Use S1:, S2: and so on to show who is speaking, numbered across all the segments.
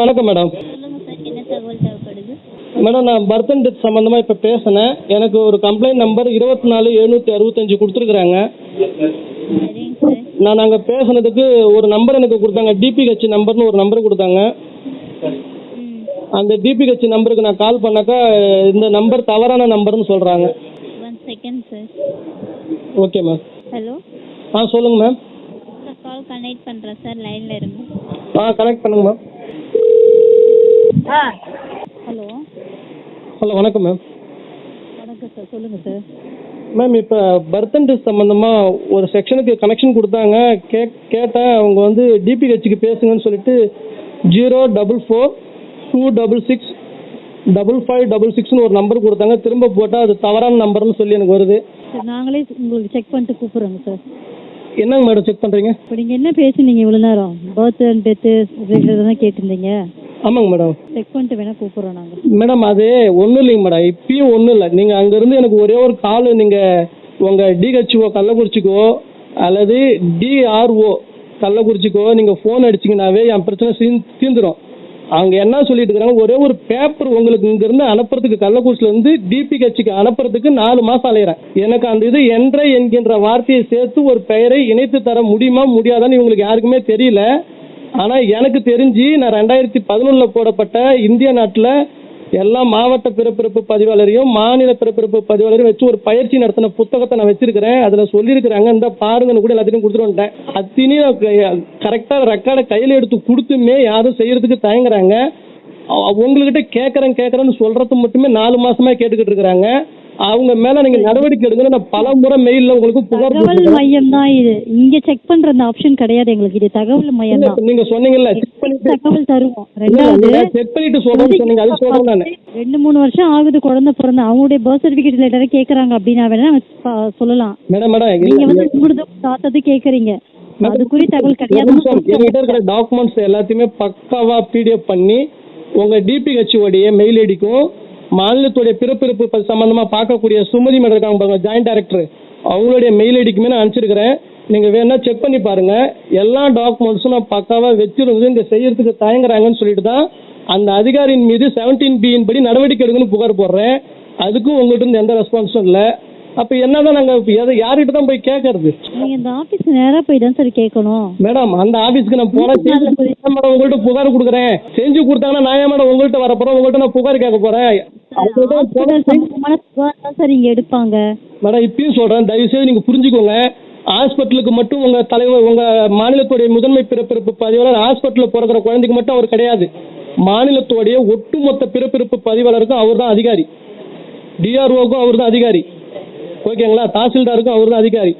S1: வணக்கம் madam. Madam நான் birth and death சம்மந்தமாக இப்போ பேசினேன். எனக்கு ஒரு கம்ப்ளைண்ட் நம்பர் இருபத்தி நாலு எழுநூற்றி அறுபத்தஞ்சு கொடுத்துருக்குறாங்க. நான் அங்கே பேசுனதுக்கு ஒரு நம்பர் எனக்கு கொடுத்தாங்க. டிபிஹெச் நம்பர்னு ஒரு நம்பர் கொடுத்தாங்க. அந்த டிபிஹெச் நம்பருக்கு நான் கால் பண்ணாக்கா இந்த நம்பர் தவறான நம்பர்னு சொல்கிறாங்க ஓகே மேம்
S2: ஹலோ
S1: ஆ சொல்லுங்கள் மேம்
S2: கால் கனெக்ட் பண்ணுறேன் சார் லைனில் இருங்க.
S1: ஆ கனெக்ட் பண்ணுங்க மேம்
S2: ஹலோ.
S1: ஹலோ வணக்கம் மேம்.
S2: வணக்கம் சார் சொல்லுங்கள் சார்.
S1: மேம் இப்போ பர்த் அண்ட் சம்மந்தமாக ஒரு செக்ஷனுக்கு கனெக்ஷன் கொடுத்தாங்க. கே கேட்டேன் அவங்க வந்து டிபிஹெச்சுக்கு பேசுங்கன்னு சொல்லிட்டு zero double four two double six double five double சிக்ஸ்னு ஒரு நம்பர் கொடுத்தாங்க. திரும்ப போட்டால் அது தவறான நம்பர்னு சொல்லி எனக்கு வருது.
S3: நாங்களே உங்களுக்கு செக் பண்ணிட்டு கூப்பிட்றோங்க சார்.
S1: என்னங்க மேடம் செக் பண்ணுறீங்க
S3: இப்போ நீங்கள் என்ன பேசுனீங்க இவ்வளோ நேரம்? பர்த் அண்ட் டெத்து கேட்டிருந்தீங்க.
S1: ஆமாங்க மேடம்.
S3: செக் பண்ணிட்டு வேணால் கூப்பிட்றோம் நாங்கள்
S1: மேடம் அது ஒன்றும் இல்லைங்க மேடம். இப்பயும் ஒன்றும் இல்லை. நீங்கள் அங்கேருந்து எனக்கு ஒரே ஒரு கால் நீங்கள் உங்கள் டிஹெச்ஓ கள்ளக்குறிச்சிக்கோ அல்லது டிஆர்ஓ கள்ளக்குறிச்சிக்கோ நீங்கள் ஃபோன் அடிச்சிங்கனாவே என் பிரச்சனை தீர்ந்து தீர்ந்துடும் அவங்க என்ன சொல்லிட்டு இருக்காங்க ஒரே ஒரு பேப்பர் உங்களுக்கு இங்கேருந்து அனுப்புறதுக்கு கள்ளக்குறிச்சிலேருந்து டிபிஹெச்சுக்கு அனுப்புறதுக்கு நாலு மாதம் அலையிறேன். எனக்கு அந்த இது என்ற என்கின்ற வார்த்தையை சேர்த்து ஒரு பெயரை இணைத்து தர முடியுமா முடியாதான்னு இவங்களுக்கு யாருக்குமே தெரியல. ஆனால் எனக்கு தெரிஞ்சு நான் ரெண்டாயிரத்தி பதினொன்னுல போடப்பட்ட இந்திய நாட்டில் எல்லா மாவட்ட பிறப்பிறப்பு பதிவாளரையும் மாநில பிறப்பிறப்பு பதிவாளரையும் வச்சு ஒரு பயிற்சி நடத்தின புத்தகத்தை நான் வச்சிருக்கிறேன். அதில் சொல்லியிருக்கிறாங்க. இந்த பாருங்கன்னு கூட எல்லாத்தையும் கொடுத்துட்டு வந்துட்டேன். அத்தனையும் கரெக்டாக ரெக்கார்டை கையில் எடுத்து கொடுத்துமே யாரும் செய்யறதுக்கு தயங்குறாங்க. உங்ககிட்ட கேட்குறேன் கேட்குறேன்னு சொல்றது மட்டுமே நாலு மாசமா கேட்டுக்கிட்டு இருக்கிறாங்க. அவங்க மேல நீங்க நடவடிக்கை எடுங்கன்னு நான் பல முறை மெயில்ல உங்களுக்கு புகார்
S3: தகவல். மையம் தான் இது. இங்கே செக் பண்ணுற அந்த ஆப்ஷன் கிடையாது எங்களுக்கு. இது தகவல் மையம் தான்
S1: நீங்க சொன்னீங்கல்ல செக் பண்ணிட்டு
S3: தகவல் தருவோம். ரெண்டாவது
S1: செக் பண்ணிட்டு சொல்றேன்னு சொன்னீங்க. அது சொல்றேன் நான்.
S3: ரெண்டு மூணு வருஷம் ஆகுது குழந்தை பிறந்த. அவங்களுடைய பர்த் சர்டிஃபிகேட் லெட்டரை கேட்குறாங்க அப்படின்னா வேணா சொல்லலாம்.
S1: மேடம் மேடம்
S3: நீங்க வந்து உங்களுது தாத்தது கேட்குறீங்க அதுக்குரிய தகவல்
S1: என்கிட்ட
S3: கிடையாது
S1: இருக்கிற டாக்குமெண்ட்ஸ் எல்லாத்தையுமே பக்காவா பிடிஎஃப் பண்ணி உங்க டிபிஹெச் உடைய மெயில் ஐடிக்கும் மாநிலத்துடைய பிறப்பிறப்பு சம்பந்தமா பார்க்கக்கூடிய சுமதி மேடம் இருக்காங்க பாருங்க ஜாயிண்ட் டைரக்டர் அவங்களுடைய மெயில் ஐடிக்குமே நான் அனுப்பிச்சிருக்கிறேன். நீங்க வேணா செக் பண்ணி பாருங்க. எல்லா டாக்குமெண்ட்ஸும் நான் பக்காவா வச்சிருந்து இங்க செய்யறதுக்கு தயங்குறாங்கன்னு சொல்லிட்டு தான் அந்த அதிகாரியின் மீது செவன்டீன் பியின் படி நடவடிக்கை எடுக்கணும்னு புகார் போடுறேன். அதுக்கும் உங்கள்கிட்ட இருந்து எந்த ரெஸ்பான்ஸும் இல்லை. அப்ப என்னதான் நாங்க எதை யார்கிட்ட தான் போய் கேட்கறது
S3: நீங்க இந்த ஆபீஸ் நேரா போய் தான் சார் கேட்கணும்
S1: மேடம் அந்த ஆபீஸ்க்கு நான் கொடுத்தா மேடம் உங்கள்ட்ட புகார் கொடுக்குறேன். செஞ்சு கொடுத்தாங்கன்னா நான் மேடம் உங்கள்ட்ட வர போறேன்? உங்கள்ட்ட நான் புகார் கேட்க போறேன்.
S3: சார் இங்க எடுப்பாங்க.
S1: மேடம் இப்பயும் சொல்றேன். தயவு செய்து நீங்க புரிஞ்சுக்கோங்க. ஹாஸ்பிட்டலுக்கு மட்டும் உங்க தலைவர் உங்க மாநிலத்துடைய முதன்மை பிறப்பிறப்பு பதிவாளர் ஹாஸ்பிட்டலில் பிறக்கிற குழந்தைக்கு மட்டும் அவர் கிடையாது. மாநிலத்துடைய ஒட்டுமொத்த பிறப்பிறப்பு பதிவாளருக்கும் அவர் தான் அதிகாரி டிஆர்ஓக்கும் அவர் தான் அதிகாரி. ஓகேங்களா? தாசில்தாருக்கும் அவர் தான் அதிகாரி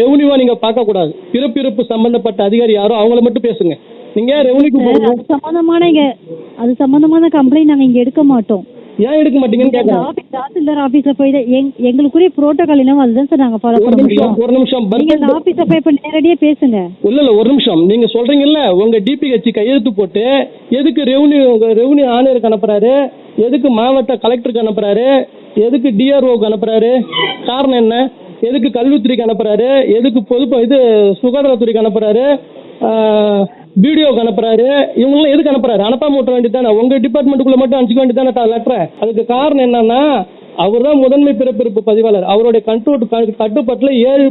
S1: ரெவன்யூவா நீங்க பார்க்க கூடாது பிறப்பிறப்பு சம்பந்தப்பட்ட அதிகாரி யாரோ அவங்கள மட்டும் பேசுங்க. நீங்க ரெவன்யூக்கு
S3: அது சம்பந்தமான இங்க அது சம்பந்தமான கம்ப்ளைண்ட் நாங்க இங்க எடுக்க மாட்டோம்.
S1: ஏன் எடுக்க மாட்டீங்கன்னு
S3: ஆபீஸ் தாசில்தார் ஆபீஸ்ல போய் எங்களுக்குரிய புரோட்டோகால் என்னவோ அதுதான் சார் நாங்க ஃபாலோ
S1: ஒரு
S3: பண்ண
S1: நிமிஷம்
S3: முடியும்.
S1: ஒரு நிமிஷம்.
S3: நீங்க அந்த ஆபீஸ்ல போய் இப்ப நேரடியா பேசுங்க.
S1: இல்ல இல்ல ஒரு நிமிஷம். நீங்க சொல்றீங்கல்ல உங்க டிபிஹெச் கையெழுத்து போட்டு எதுக்கு ரெவன்யூ ரெவன்யூ ஆணையருக்கு அனுப்புறாரு? எதுக்கு மாவட்ட கலெக்டருக்கு அனுப்புறாரு? எதுக்கு டிஆர்ஓக்கு அனுப்புறாரு? காரணம் என்ன? எதுக்கு கல்வித்துறைக்கு அனுப்புறாரு? எதுக்கு பொது இது சுகாதாரத்துறைக்கு அனுப்புறாரு? பிடிஓக்கு அனுப்புறாரு? இவங்களாம் எதுக்கு அனுப்புறாரு? அனுப்பாம விட்ட வேண்டியதானே உங்க டிபார்ட்மெண்ட்டுக்குள்ள மட்டும் அனுப்பிக்க வேண்டியதானே லெட்டரை அதுக்கு காரணம் என்னன்னா அவர் தான் முதன்மை பிறப்பிறப்பு பதிவாளர். அவருடைய கண்ட்ரோல் கட்டுப்பாட்டில் ஏழு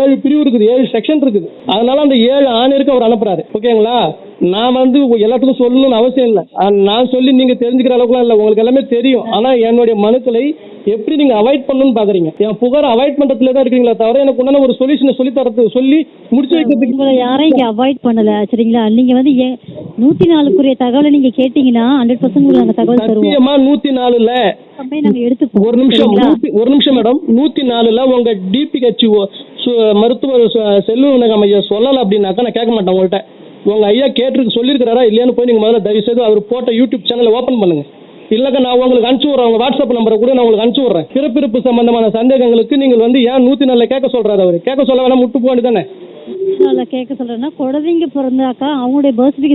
S1: ஏழு பிரிவு இருக்குது ஏழு செக்ஷன் இருக்குது. அதனால அந்த ஏழு ஆணையருக்கு அவர் அனுப்புறாரு. ஓகேங்களா? நான் வந்து எல்லாத்துக்கும் சொல்லணும்னு அவசியம் இல்லை. நான் சொல்லி நீங்க தெரிஞ்சுக்கிற அளவுக்குலாம் இல்லை. உங்களுக்கு எல்லாமே தெரியும். ஆனா என்னுடைய மனுக்களை எப்படி நீங்க அவாய்ட் பண்ணணும்னு பாக்குறீங்க? என் புகார் அவாய்ட் பண்றதுல தான் இருக்கீங்களா தவிர எனக்கு உண்டான ஒரு சொல்யூஷனை சொல்லி தரது சொல்லி முடிச்சு வைக்கிறதுக்கு
S3: யாரையும் இங்க அவாய்ட் பண்ணல சரிங்களா? நீங்க வந்து நூத்தி நாலுக்குரிய தகவலை நீங்க கேட்டீங்கன்னா ஹண்ட்ரட் பர்சன்ட் உங்களுக்கு நாங்க தகவல் தருவோம்.
S1: நூத்தி நாலுல ஒரு நிமிஷம் ஒரு நிமிஷம் மேடம் நூத்தி நாலுல உங்க டிபிஹெச் மருத்துவர் செல்வநகம் ஐயா சொல்லல அப்படின்னாக்கா நான் கேட்க மாட்டேன் உங்கள்கிட்ட உங்க ஐயா கேட்டு சொல்லியிருக்கிறாரா இல்லையான்னு போய் நீங்க முதல்ல தயவு செய்து அவர் போட்ட யூடியூப் சேனலை ஓபன் பண்ணுங்க. இல்லக்கா நான் உங்களுக்கு அனுப்பிச்சு விட்றேன். உங்க வாட்ஸ்அப் நம்பரை கூட நான் உங்களுக்கு அனுப்பிச்சு விட்றேன். பிறப்பிறப்பு சம்பந்தமான சந்தேகங்களுக்கு நீங்கள் வந்து ஏன் நூத்தி நாலுல கேட்க சொல்றாரு அவர்? கேட்க சொல்ல வேணா முட்டு போக வேண்டியதானே
S3: நான் கேட்க சொல்றேன்னா குழந்தைங்க பிறந்தாக்கா அவங்களுடைய பர்த்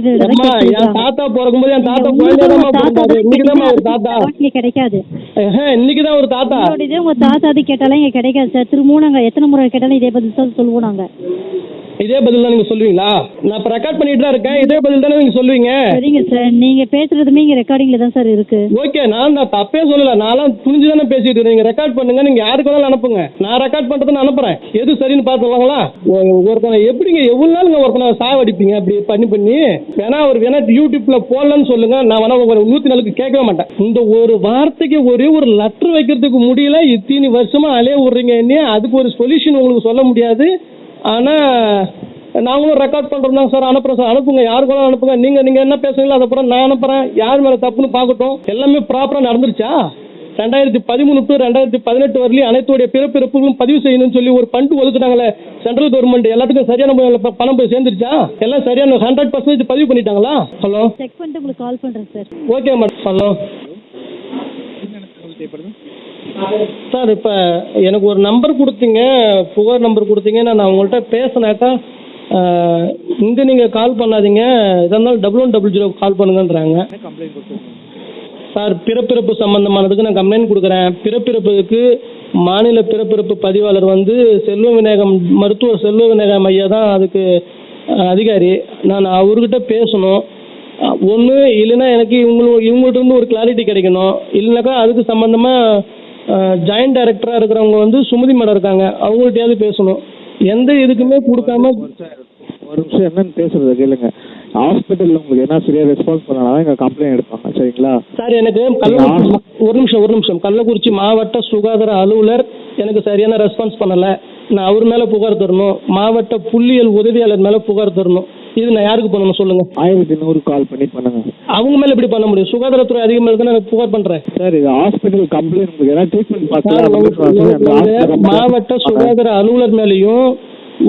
S1: என் தாத்தா பிறக்கும்போது என் தாத்தா குழந்தையதாம்மா பிறந்தாரு? இன்னைக்குதாம்மா ஒரு தாத்தா?
S3: கிடைக்காது.
S1: ஏஹே, இன்னைக்குதான் ஒரு தாத்தா?
S3: உங்க தாத்தா அது கேட்டாலும் இங்க கிடைக்காது சார். திரும்பவும் நாங்க எத்தனை முறை கேட்டாலும் இதே பதில் தான் சொல்லுவோம் நாங்க.
S1: இதே பதில் தான் நீங்க சொல்லுவீங்களா? நான் இப்ப ரெக்கார்ட் பண்ணிட்டு தான் இருக்கேன். இதே பதில் தானே நீங்க சொல்லுவீங்க?
S3: சரிங்க சார் நீங்க பேசுறதுமே இங்க ரெக்கார்டிங்ல தான் சார் இருக்கு.
S1: ஓகே நான் நான் தப்பே சொல்லல. நான்லாம் துணிஞ்சு தானே பேசிட்டு இருக்கேன். நீங்க ரெக்கார்ட் பண்ணுங்க. நீங்க யாருக்கு வேணாலும் அனுப்புங்க. நான் ரெக்கார்ட் பண்றதை நான் அனுப்புறேன். எது சரின்னு பார்த்துக்கலாங்களா? ஒருத்தனை எப்படிங்க எவ்வளவு நாளுங்க ஒருத்தனை சாவடிப்பீங்க? அப்படி பண்ணி பண்ணி வேணா அவர் வேணா யூடியூப்ல போடலன்னு சொல்லுங்க. நான் வேணா ஒரு நூத்தி நாளுக்கு கேட்கவே மாட்டேன். இந்த ஒரு வார்த்தைக்கு ஒரே ஒரு லெட்டர் வைக்கிறதுக்கு முடியல. இத்தனை வருஷமா அலைய விடுறீங்க. என்ன அதுக்கு ஒரு சொல்யூஷன் உங்களுக்கு சொல்ல முடியாது. ஆனா நாங்களும் ரெக்கார்ட் பண்றோம் தான் சார் அனுப்புறோம் சார் அனுப்புங்க. யாருக்கு வேணாலும் அனுப்புங்க? நீங்க நீங்க என்ன பேசுறீங்களோ அதுக்கப்புறம் நான் அனுப்புறேன். யார் மேல தப்புன்னு பார்க்கட்டும். எல்லாமே ப்ராப்பரா நடந்துருச்சா? ரெண்டாயிரத்தி பதிமூணு டு ரெண்டாயிரத்தி பதினெட்டு வரலையும் அனைத்துடைய பிறப்பிறப்புகளும் பதிவு செய்யணும்னு சொல்லி ஒரு ஃபண்ட் ஒதுக்குனாங்களே சென்ட்ரல் கவர்மெண்ட் எல்லாத்துக்கும் சரியான முறையில் பணம் போய் சேர்ந்துருச்சா? எல்லாம் சரியான ஹண்ட்ரட் பர்சன்டேஜ் பதிவு பண்ணிட்டாங்களா? ஹலோ
S3: செக் பண்ணிட்டு உங்களுக்கு கால் பண்றேன் sir
S1: okay madam hello sir இப்போ எனக்கு ஒரு நம்பர் கொடுத்தீங்க புகார் நம்பர் கொடுத்தீங்க நான் உங்கள்கிட்ட பேசினாக்கா இங்கே நீங்கள் கால் பண்ணாதீங்க. எதாக இருந்தாலும் double one double zero call பண்ணுங்கன்றாங்க. Sir பிறப்பிறப்பு சம்பந்தமானதுக்கு நான் கம்ப்ளைண்ட் கொடுக்குறேன். பிறப்பிறப்புக்கு மாநில பிறப்பிறப்பு பதிவாளர் வந்து செல்வ விநாயகம் மருத்துவர் செல்வ விநாயகம் ஐயா தான் அதுக்கு அதிகாரி. நான் அவர்கிட்ட பேசணும். ஒன்று இல்லைன்னா எனக்கு இவங்க இவங்கள்ட்ட இருந்து ஒரு கிளாரிட்டி கிடைக்கணும். இல்லைனாக்கா அதுக்கு சம்மந்தமாக ஜாயிண்ட் டைரக்டராக இருக்கிறவங்க வந்து சுமதி மேடம் இருக்காங்க. அவங்கள்ட்டயாவது பேசணும். எந்த இதுக்குமே கொடுக்காம
S4: ஒரு நிமிஷம் என்னன்னு பேசுறது கேளுங்க. ஹாஸ்பிட்டல்ல உங்களுக்கு என்ன சரியா ரெஸ்பான்ஸ் பண்ணலாம் எங்க கம்ப்ளைண்ட் எடுப்பாங்க சரிங்களா?
S1: சார் எனக்கு ஒரு நிமிஷம் ஒரு நிமிஷம். கள்ளக்குறிச்சி மாவட்ட சுகாதார அலுவலர் எனக்கு சரியான ரெஸ்பான்ஸ் பண்ணல. நான் அவர் மேல புகார் தரணும். மாவட்ட புள்ளியியல் உதவியாளர் மேல புகார் தரணும். இது நான் யாருக்கு பண்ணணும் சொல்லுங்க.
S4: ஆயிரத்தி நூறு கால் பண்ணி பண்ணுங்க.
S1: அவங்க மேல எப்படி பண்ண முடியும்? சுகாதாரத்துறை அதிகம் மேல நான் புகார் பண்றேன்.
S4: சார் இது ஹாஸ்பிட்டல் கம்ப்ளைண்ட் உங்களுக்கு ஏதாவது ட்ரீட்மெண்ட் பார்க்கலாம்
S1: மாவட்ட சுகாதார அலுவலர் மேலேயும்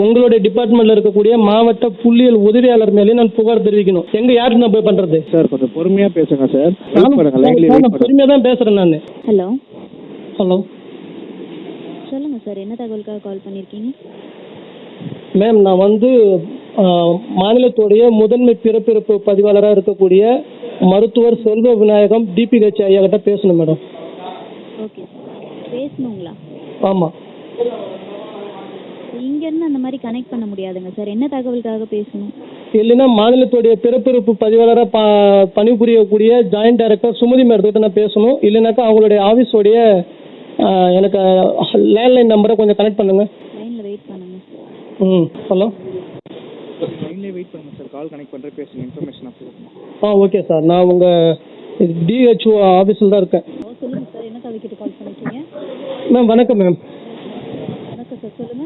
S1: உங்களுடைய டிபார்ட்மெண்ட்ல இருக்கக்கூடிய மாவட்ட புள்ளியியல் உதவியாளர் மேலேயும் நான் புகார் தெரிவிக்கணும். எங்க யாருக்கு நான் போய் பண்றது?
S4: சார் கொஞ்சம் பொறுமையா பேசுங்க சார்.
S1: பொறுமையா தான் பேசுறேன் நான்.
S2: ஹலோ.
S1: ஹலோ.
S2: சொல்லுங்க சார் என்ன தகவலுக்காக கால் பண்ணியிருக்கீங்க
S1: மேம் நான் வந்து மாநிலத்துடைய முதன்மை பிறப்பிறப்பு பதிவாளராக இருக்கக்கூடிய மருத்துவர் செல்வ விநாயகம் டிபிஹெச் ஐயா கிட்ட பேசணும் மேடம்.
S2: ஓகே பேசணுங்களா?
S1: ஆமாம்
S2: இங்கேருந்து அந்த மாதிரி கனெக்ட் பண்ண முடியாதுங்க சார். என்ன தகவலுக்காக பேசணும்?
S1: இல்லைன்னா மாநிலத்துடைய பிறப்பிறப்பு பதிவாளராக ப பணிபுரியக்கூடிய ஜாயிண்ட் டைரக்டர் சுமதி மேடத்திட்ட நான் பேசணும். இல்லைனாக்கா அவங்களுடைய ஆஃபீஸோடைய எனக்கு லேண்ட்லைன் நம்பரை கொஞ்சம் கனெக்ட் பண்ணுங்க.
S2: லைனில் வெயிட் பண்ணுங்க
S1: ம் ஹலோ
S4: லைன்ல வெயிட் பண்ணுங்க சார் கால் கனெக்ட் பண்றேன் பேசுங்க. இன்ஃபர்மேஷன்
S1: ஆ ஓகே சார் நான் உங்கள் டிஹெச்ஓ ஆஃபீஸில் தான் இருக்கேன்.
S3: ஓ சொல்லுங்க சார் என்ன தவிக்கிட்டு கால் பண்ணிருக்கீங்க?
S1: மேம் வணக்கம் மேம்
S3: வணக்கம் சார் சொல்லுங்க.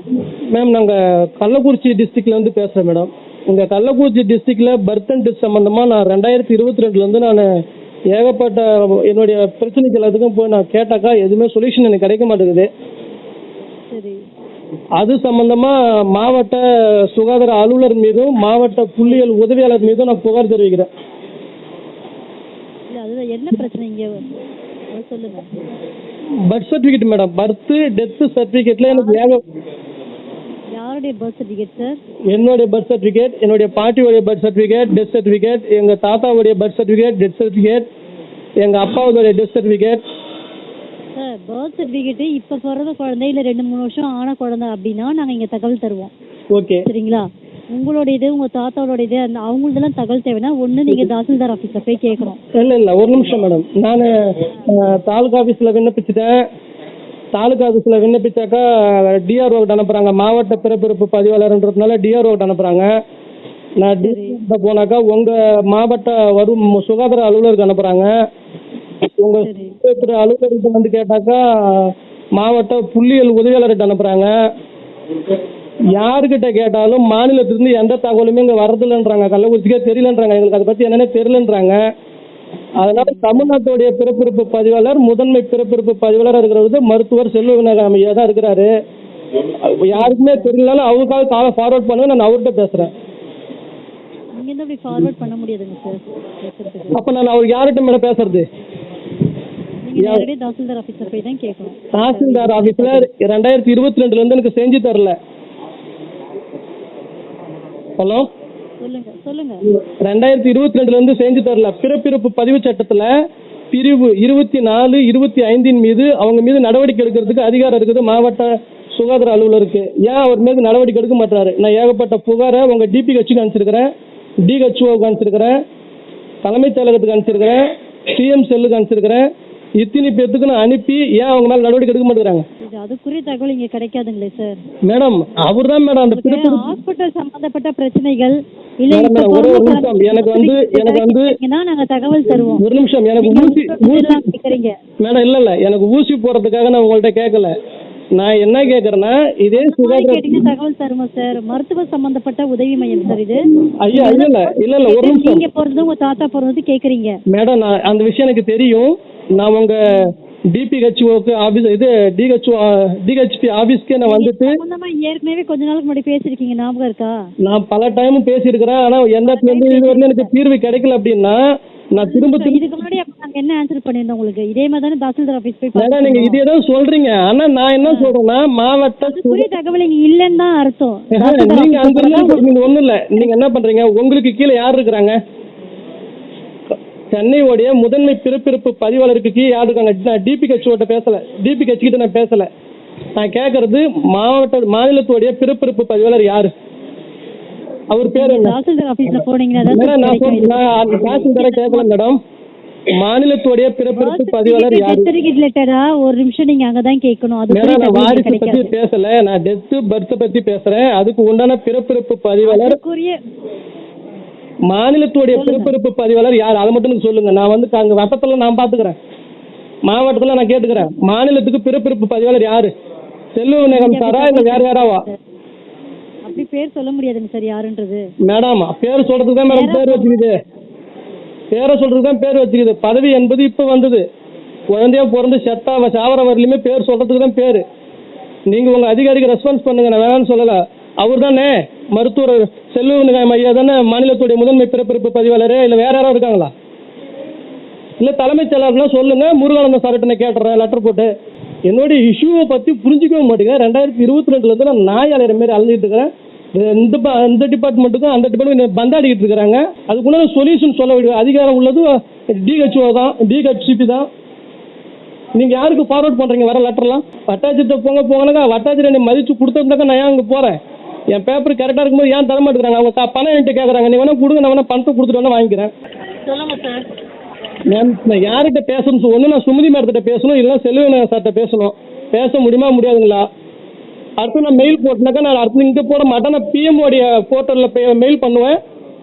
S1: மேம் நாங்கள் கள்ளக்குறிச்சி டிஸ்ட்ரிக்ட்ல இருந்து பேசுகிறேன் மேடம் இங்கே கள்ளக்குறிச்சி டிஸ்ட்ரிக்ட்ல பர்த் அண்ட் டெத் சம்மந்தமாக நான் ரெண்டாயிரத்தி இருபத்தி ரெண்டுலேருந்து நான் ஏகப்பட்ட என்னுடைய பிரச்சனைக்கு எல்லாத்துக்கும் போய் நான் கேட்டாக்கா எதுவுமே சொல்யூஷன் எனக்கு கிடைக்க மாட்டேங்குது. அது சம்பந்தமாக மாவட்ட சுகாதார அலுவலர் மீதும் மாவட்ட புள்ளியியல் உதவியாளர் மீதும் நான் புகார் தெரிவிக்கிறேன்.
S3: என்ன பிரச்சனை இங்க அதை சொல்லுங்க.
S1: Birth certificate madam birth death சர்டிஃபிகேட்ல எனக்கு ஏக
S3: யாருடைய பர்த் சர்டிஃபிகேட் சார்
S1: என்னுடைய பர்த் சர்டிஃபிகேட் என்னுடைய பாட்டியோடைய பர்த் சர்டிஃபிகேட் டெத் சர்டிஃபிகேட் எங்கள் தாத்தாவுடைய பர்த் சர்டிஃபிகேட் டெத் சர்டிஃபிகேட் எங்கள் அப்பாவுடைய death certificate
S3: sir birth certificate இப்ப பிறந்த குழந்தை இல்ல ரெண்டு மூணு வருஷம் ஆன குழந்தை அப்படின்னா நாங்க இங்க தகவல் தருவோம்.
S1: ஓகே.
S3: சரிங்களா? உங்களோட இது உங்க தாத்தாவோட இது அந்த அவங்களுதெல்லாம் தகவல் தேவைன்னா ஒண்ணு நீங்க தாசில்தார் ஆபீஸ்ல போய் கேட்கணும்
S1: இல்லை இல்லை ஒரு நிமிஷம் மேடம் நான் தாலுகா ஆஃபீஸில் விண்ணப்பிச்சிட்டேன். தாலுகா ஆஃபீஸில் விண்ணப்பிச்சாக்கா டிஆர்ஓ அனுப்புகிறாங்க மாவட்ட பிறப்பிறப்பு பதிவாளர்ன்றதுனால டிஆர்ஓ அனுப்புகிறாங்க நான் டிஆர்ஓ போனாக்கா உங்கள் மாவட்ட வரும் சுகாதார அலுவலருக்கு அனுப்புகிறாங்க சுகாதார அலுவலர்கிட்ட வந்து கேட்டாக்கா மாவட்ட புள்ளியியல் உதவியாளர்கிட்ட அனுப்புகிறாங்க யாருக்கிட்ட கேட்டாலும் மாநிலத்திலிருந்து எந்த தகவலுமே இங்கே வரதில்லைன்றாங்க கள்ளக்குறிச்சிக்கே தெரியலன்றாங்க. எங்களுக்கு அதை பற்றி என்னன்னே தெரியலன்றாங்க. அதனால தமிழ்நாட்டுடைய பிறப்பிறப்பு பதிவாளர் முதன்மை பிறப்பிறப்பு பதிவாளர் இருக்கிறது மருத்துவர் செல்வ விநாயகம் ஐயா தான் இருக்கிறாரு. யாருக்குமே தெரியலனாலும் அவருக்காக காலை ஃபார்வர்ட் பண்ணுங்க நான் அவர்கிட்ட பேசுறேன். அப்ப நான் அவர் யார்கிட்ட மேடம் பேசுறது?
S3: நேரடியாக தாசில்தார் ஆபீஸ்ல போய் தான் கேட்கணும்?
S1: தாசில்தார் ஆபீஸ்ல ரெண்டாயிரத்தி இருபத்தி ரெண்டுல இருந்து எனக்கு செஞ்சு தரல. ஹலோ?
S3: சொல்லுங்க சொல்லுங்க.
S1: ரெண்டாயிரத்தி இருபத்தி ரெண்டுல இருந்து செஞ்சு தரல. பிறப்பிறப்பு பதிவு சட்டத்துல பிரிவு இருபத்தி நாலு இருபத்தி ஐந்தின் மீது அவங்க மீது நடவடிக்கை எடுக்கிறதுக்கு அதிகாரம் இருக்குது. மாவட்ட சுகாதார அலுவலருக்கு. ஏன் அவர் மீது நடவடிக்கை எடுக்க மாட்டாரு நான் ஏகப்பட்ட புகாரை உங்க டிபி கட்சிக்கு அனுப்பிச்சிருக்கிறேன். டிஹெச்ஓக்கு அனுப்பிச்சிருக்கிறேன். தலைமைச் செயலகத்துக்கு அனுப்பிச்சிருக்கிறேன். சிஎம் செல்லுக்கு அனுப்பிச்சிருக்கிறேன். இத்தனை பேர்த்துக்கு நான் அனுப்பி ஏன் அவங்க மேல நடவடிக்கை எடுக்க மாட்டேங்கிறாங்க?
S3: அதுக்குரிய தகவல் இங்க கிடைக்காதுங்களே சார்.
S1: மேடம் அவர் தான் மேடம் அந்த
S3: ஹாஸ்பிட்டல் சம்பந்தப்பட்ட பிரச்சனைகள்.
S1: ஒரே நிமிஷம். எனக்கு வந்து எனக்கு வந்து
S3: நாங்க தகவல் தருவோம்.
S1: ஒரு நிமிஷம். எனக்கு ஊசி ஊசி மேடம் இல்ல இல்ல. எனக்கு ஊசி போடுறதுக்காக நான் உங்கள்ட்ட கேட்கல நான் என்ன கேட்கறேன்னா இதே சுகாதார
S3: தகவல் தருவோம் சார். மருத்துவ சம்பந்தப்பட்ட உதவி மையம் சார் இது.
S1: ஐயா இல்ல இல்ல இல்ல இல்ல ஒரு நிமிஷம்.
S3: நீங்க பிறந்தது உங்க தாத்தா பிறந்தது கேக்குறீங்க.
S1: மேடம் நான் அந்த விஷயம் எனக்கு தெரியும். நான் உங்க டிபிஹெச்ஓக்கு ஆபீஸ் இது டிஹெச்ஓ டிஹெச்பி ஆபீஸ்க்கே நான் வந்துட்டு
S3: ஏற்கனவே கொஞ்ச நாளுக்கு முன்னாடி பேசிருக்கீங்க ஞாபகம் இருக்கா?
S1: நான் பல டைம் பேசியிருக்கிறேன் ஆனா எந்த இது வரைக்கும் எனக்கு தீர்வு கிடைக்கல அப்படின்னா நான் திரும்ப
S3: இதுக்கு முன்னாடி நாங்க என்ன ஆன்சர் பண்ணிருந்தோம் உங்களுக்கு? இதே மாதிரி தானே தாசில்தார் ஆபீஸ் போய்
S1: நீங்க இதே தான் சொல்றீங்க. ஆனா நான் என்ன சொல்றேன்னா மாவட்ட
S3: அதுக்குரிய தகவல் இங்க இல்லைன்னு தான் அர்த்தம்.
S1: நீங்க அங்க நீங்க ஒண்ணும் இல்ல. நீங்க என்ன பண்றீங்க? உங்களுக்கு கீழே யார் இருக்கிறாங்க? சென்னையோடைய முதன்மை பிறப்பிறப்பு பதிவாளருக்கு கீழே யார் இருக்காங்க? நான் டிபி கட்சியோட பேசல. டிபி கட்சிக்கிட்ட நான் பேசல. நான் கேட்கறது மாவட்ட மாநிலத்துடைய பிறப்பிறப்பு பதிவாளர் யாரு? அவர் பேர் என்ன?
S3: தாசில்தார்
S1: கேட்கல மேடம். மாநிலத்துடைய பிறப்பிறப்பு பதிவாளர் யாரு?
S3: டெத் ஒரு நிமிஷம் நீங்க அங்கதான் கேட்கணும். அது
S1: வாரிசு பத்தி பேசல. நான் டெத்து பர்த் பத்தி பேசுறேன். அதுக்கு உண்டான பிறப்பிறப்பு பதிவாளர் மாநிலத்துடைய பிறப்பிறப்பு பதிவாளர் யார்? அதை மட்டும் எனக்கு சொல்லுங்க. நான் வந்து அங்க வட்டத்துல நான் பாத்துக்கிறேன். மாவட்டத்துல நான் கேட்டுக்கிறேன். மாநிலத்துக்கு பிறப்பிறப்பு பதிவாளர் யாரு? செல்வ விநாயகம் சாரா இல்ல வேற யாராவா?
S3: அப்படி பேர் சொல்ல முடியாதுங்க சார் யாருன்றது?
S1: மேடம் பேர் சொல்றதுக்கு தான் மேடம் பேர் வச்சுக்குது. பேரை சொல்றதுக்கு தான் பேர் வச்சுக்குது. பதவி என்பது இப்ப வந்தது. குழந்தையா பிறந்து செத்தா சாவர வரலையுமே பேர் சொல்றதுக்கு தான் பேரு. நீங்க உங்க அதிகாரிக்கு ரெஸ்பான்ஸ் பண்ணுங்க. நான் வேணாம்னு சொல்லல. அவர் தானே மருத்துவர் செல்வ ஐயா தானே மாநிலத்துடைய முதன்மை பிறப்பிறப்பு பதிவாளர்? இல்ல வேற யாராவது இருக்காங்களா? இல்ல தலைமைச் செயலாளர்னா சொல்லுங்க. முருகானந்த சார்கிட்ட கேட்டுறேன் லெட்டர் போட்டு. என்னுடைய இஷ்யூவை பத்தி புரிஞ்சுக்கவே மாட்டேங்க. ரெண்டாயிரத்தி இருபத்தி ரெண்டுல இருந்து நான் நாய் அலையிற மாதிரி அலைஞ்சிட்டு இருக்கிறேன். இந்த இந்த டிபார்ட்மெண்ட்டுக்கும் அந்த டிபார்ட்மெண்ட் பந்தாடிக்கிட்டு இருக்கிறாங்க. அதுக்குள்ள சொல்யூஷன் சொல்ல வேண்டிய அதிகாரம் உள்ளது. டிஹெச்ஓ தான் டிஹெச்சிபி தான். நீங்க யாருக்கு ஃபார்வர்ட் பண்றீங்க? வர லெட்டர்லாம் வட்டாட்சியத்தை போங்க போங்கனாக்கா வட்டாட்சியர் என்னை மதிச்சு கொடுத்தோம்னாக்கா நான் ஏன் அங்கே போறேன்? என் பேப்பர் கரெக்டாக இருக்கும்போது ஏன் தர மாட்டேங்கிறாங்க? அவங்க பணம் என்கிட்ட கேட்குறாங்க நீ வேணா கொடுங்க நான் வேணா பணத்தை கொடுத்துட்டு வேணா வாங்கிக்கிறேன்.
S3: சொல்லுங்க சார்
S1: மேம் நான் யார்கிட்ட பேசணும்? ஒன்று நான் சுமதி மேடத்திட்ட பேசணும் இல்லை செல்வநாயகம் சார்கிட்ட பேசணும். பேச முடியுமா முடியாதுங்களா? அடுத்து நான் மெயில் போட்டேனாக்கா நான் அடுத்து இங்கே போட மாட்டேன். நான் உடைய போர்ட்டலில் மெயில் பண்ணுவேன்.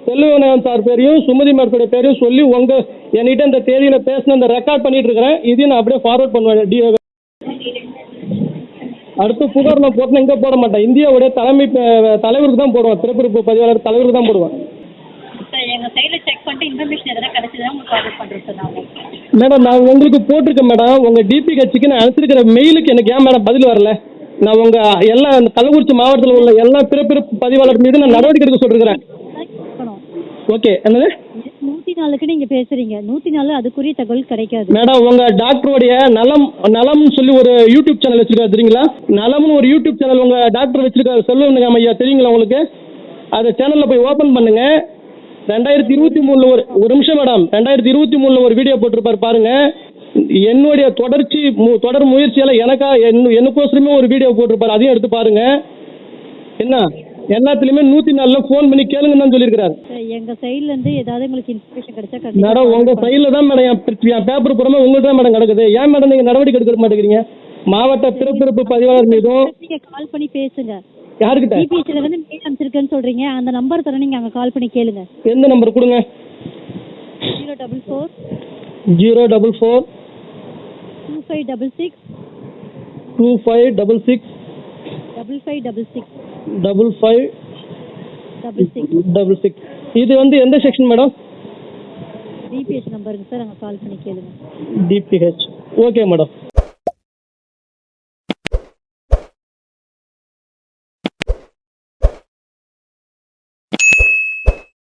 S1: செல்வநாயகம் சார் பேரையும் சுமதி மேடத்துடைய பேரையும் சொல்லி உங்க என்கிட்ட இந்த தேதியில் பேசின இந்த ரெக்கார்ட் பண்ணிட்டு இருக்கிறேன். இதையும் நான் அப்படியே ஃபார்வர்ட் பண்ணுவேன். டி அடுத்து புகார் நான் போட்டேன் இங்கே போட மாட்டேன்? இந்தியாவுடைய தலைமை தலைவருக்கு தான் போடுவேன். பிறப்பிறப்பு பதிவாளர் தலைவருக்கு தான் போடுவேன்.
S3: எங்க
S1: மேடம் நான் உங்களுக்கு போட்டிருக்கேன் மேடம். உங்க டிபி கட்சிக்கு நான் அனுப்பிச்சிருக்கிற மெயிலுக்கு எனக்கு ஏன் மேடம் பதில் வரல? நான் உங்க எல்லா அந்த கள்ளக்குறிச்சி மாவட்டத்தில் உள்ள எல்லா பிறப்பிறப்பு பதிவாளர் மீது நான் நடவடிக்கை எடுக்க சொல்லிருக்கிறேன். ஓகே என்னது?
S3: நாலுக்கு நீங்க பேசுறீங்க. நூத்தி நாலு அதுக்குரிய தகவல் கிடைக்காது.
S1: மேடம் உங்க டாக்டருடைய நலம் நலம்னு சொல்லி ஒரு யூடியூப் சேனல் வச்சிருக்காரு தெரியுங்களா? நலம்னு ஒரு யூடியூப் சேனல் உங்க டாக்டர் வச்சிருக்காரு. சொல்லுங்க ஐயா தெரியுங்களா உங்களுக்கு? அந்த சேனல்ல போய் ஓபன் பண்ணுங்க. ரெண்டாயிரத்தி இருபத்தி மூணுல ஒரு ஒரு நிமிஷம் மேடம். ரெண்டாயிரத்தி இருபத்தி மூணுல ஒரு வீடியோ போட்டிருப்பாரு பாருங்க. என்னுடைய தொடர்ச்சி மு- தொடர் முயற்சியால எனக்கா என்னக்கோசரமே ஒரு வீடியோ போட்டிருப்பாரு. அதையும் எடுத்து பாருங்க. என்ன? எல்லாத்துலயுமே நூத்தி நாலுல ஃபோன் பண்ணி கேளுங்கன்னு தான் சொல்லியிருக்கிறாரு.
S3: எங்க சைடுல இருந்து ஏதாவது உங்களுக்கு இன்ஃபர்மேஷன் கிடைச்சா
S1: மேடம் உங்க சைடில் தான் மேடம் என் பேப்பர் புறமே உங்கள்கிட்ட தான் மேடம் கிடக்குது. ஏன் மேடம் நீங்க நடவடிக்கை எடுக்க மாட்டேங்கிறீங்க? மாவட்ட பிறப்பிறப்பு பதிவாளர் மீதும்
S3: நீங்க கால் பண்ணி பேசுங்க.
S1: யாருக்கிட்ட?
S3: டிபிஎஸ்ல வந்து மெயில் அனுப்பிச்சிருக்கேன்னு சொல்றீங்க. அந்த நம்பர் தர நீங்க அங்க கால் பண்ணி கேளுங்க.
S1: எந்த நம்பர் கொடுங்க?
S3: Zero double four
S1: zero double four
S3: two five double six
S1: two five double six
S3: double five double six
S1: double five
S3: double six
S1: double six இது வந்து எந்த செக்ஷன் மேடம்
S3: டிபிஎஸ் நம்பருங்க சார் அங்க கால் பண்ணி கேளுங்க.
S1: DPH okay madam